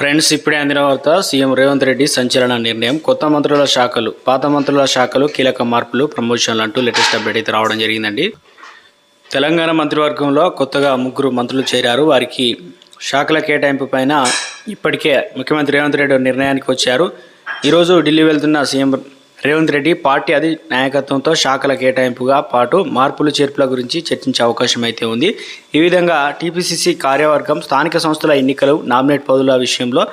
Friends ఇప్పుడే అందిన వార్త సీఎం రేవంత్ రెడ్డి సంచలన నిర్ణయం. కొత్త మంత్రుల శాఖలు పాత మంత్రుల శాఖలు కీలక మార్పులు ప్రమోషన్లు అంటూ లేటెస్ట్ అప్డేట్ అయితే రావడం జరిగిందండి. తెలంగాణ మంత్రివర్గంలో కొత్తగా ముగ్గురు మంత్రులు చేరారు. వారికి శాఖల కేటాయింపు పైన ఇప్పటికే ముఖ్యమంత్రి రేవంత్ రెడ్డి నిర్ణయానికి వచ్చారు. ఈరోజు ఢిల్లీ వెళ్తున్న సీఎం రేవంత్ రెడ్డి పార్టీ అధి నాయకత్వంతో శాఖల కేటాయింపుగా పాటు మార్పులు చేర్పుల గురించి చర్చించే అవకాశం అయితే ఉంది. ఈ విధంగా టీపీసీసీ కార్యవర్గం స్థానిక సంస్థల ఎన్నికలు నామినేట్ పదవుల విషయంలో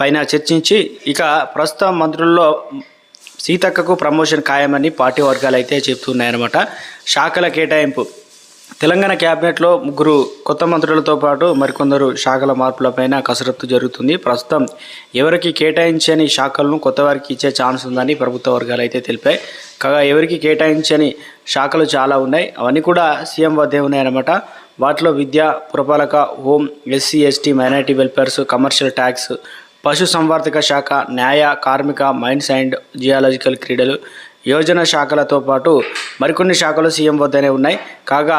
పైన చర్చించి ఇక ప్రస్తుత మంత్రుల్లో సీతక్కకు ప్రమోషన్ ఖాయమని పార్టీ వర్గాలు అయితే చెప్తున్నాయన్నమాట. శాఖల కేటాయింపు తెలంగాణ క్యాబినెట్లో ముగ్గురు కొత్త మంత్రులతో పాటు మరికొందరు శాఖల మార్పులపైన కసరత్తు జరుగుతుంది. ప్రస్తుతం ఎవరికి కేటాయించని శాఖలను కొత్త వారికి ఇచ్చే ఛాన్స్ ఉందని ప్రభుత్వ వర్గాలు అయితే తెలిపాయి. కాగా ఎవరికి కేటాయించని శాఖలు చాలా ఉన్నాయి. అవన్నీ కూడా సీఎం వద్దే ఉన్నాయన్నమాట. వాటిలో విద్య పురపాలక home SC ST minority welfares commercial tax పశు సంవర్ధక శాఖ న్యాయ కార్మిక మైన్స్ అండ్ జియాలజికల్ క్రీడలు యోజన శాఖలతో పాటు మరికొన్ని శాఖలు సీఎం వద్దనే ఉన్నాయి. కాగా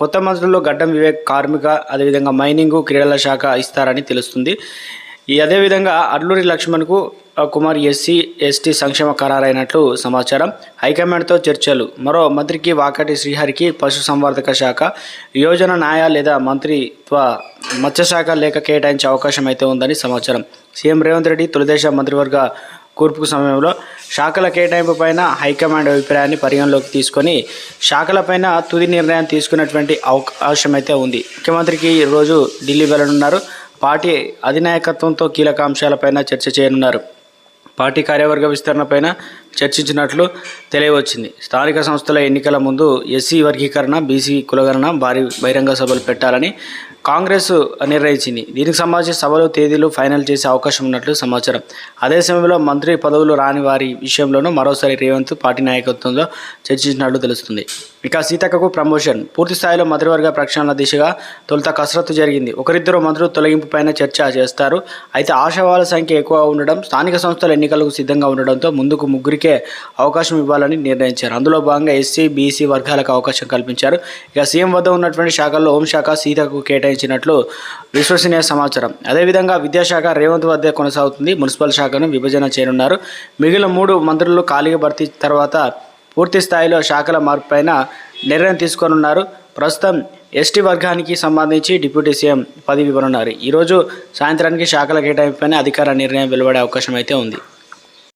కొత్త మంత్రుల్లో గడ్డం వివేక్ కార్మిక అదేవిధంగా మైనింగ్ క్రీడల శాఖ ఇస్తారని తెలుస్తుంది. ఈ అదేవిధంగా అడ్లూరి లక్ష్మణ్కు కుమార్ ఎస్సీ ఎస్టీ సంక్షేమ ఖరారైనట్లు సమాచారం. హైకమాండ్తో చర్చలు. మరో మంత్రికి వాకటి శ్రీహరికి పశు సంవర్ధక శాఖ యోజన న్యాయ లేదా మంత్రిత్వ మత్స్యశాఖ లేఖ కేటాయించే అవకాశం అయితే ఉందని సమాచారం. సీఎం రేవంత్ రెడ్డి తొలిదేశ మంత్రివర్గ కూర్పు సమయంలో శాఖల కేటాయింపు పైన హైకమాండ్ అభిప్రాయాన్ని పరిగణలోకి తీసుకొని శాఖలపైన తుది నిర్ణయం తీసుకున్నటువంటి అవకాశం అయితే ఉంది. ముఖ్యమంత్రికి ఈరోజు ఢిల్లీ వెళ్ళనున్నారు. పార్టీ అధినాయకత్వంతో కీలక అంశాలపైన చర్చ చేయనున్నారు. పార్టీ కార్యవర్గ విస్తరణపైన చర్చించినట్లు తెలియవచ్చింది. స్థానిక సంస్థల ఎన్నికల ముందు ఎస్సీ వర్గీకరణ బీసీ కులగణన భారీ బహిరంగ సభలు పెట్టాలని కాంగ్రెస్ నిర్ణయించింది. దీనికి సంబంధించి సభలు తేదీలు ఫైనల్ చేసే అవకాశం ఉన్నట్లు సమాచారం. అదే సమయంలో మంత్రి పదవులు రాని వారి విషయంలోనూ మరోసారి రేవంత్ పార్టీ నాయకత్వంలో చర్చించినట్లు తెలుస్తుంది. ఇక సీతక్కకు ప్రమోషన్. పూర్తి స్థాయిలో మంత్రివర్గ ప్రక్షాళన దిశగా తొలుత కసరత్తు జరిగింది. ఒకరిద్దరు మంత్రులు తొలగింపుపైన చర్చ చేస్తారు. అయితే ఆశావాల సంఖ్య ఎక్కువ ఉండడం స్థానిక సంస్థల ఎన్నికలకు సిద్ధంగా ఉండడంతో ముందుకు ముగ్గురికి అవకాశం ఇవ్వాలని నిర్ణయించారు. అందులో భాగంగా ఎస్సీ బీసీ వర్గాలకు అవకాశం కల్పించారు. ఇక సీఎం వద్ద ఉన్నటువంటి శాఖల్లో హోంశాఖ సీతకు కేటాయించినట్లు విశ్వసనీయ సమాచారం. అదేవిధంగా విద్యాశాఖ రేవంత్ వద్ద కొనసాగుతుంది. మున్సిపల్ శాఖను విభజన చేయనున్నారు. మిగిలిన మూడు మంత్రులు ఖాళీగా భర్తీ తర్వాత పూర్తి స్థాయిలో శాఖల మార్పుపైన నిర్ణయం తీసుకోనున్నారు. ప్రస్తుతం ఎస్టీ వర్గానికి సంబంధించి డిప్యూటీ సీఎం పదవి ఇవ్వనున్నారు. ఈరోజు సాయంత్రానికి శాఖల కేటాయింపుపైన అధికార నిర్ణయం వెలువడే అవకాశం అయితే ఉంది.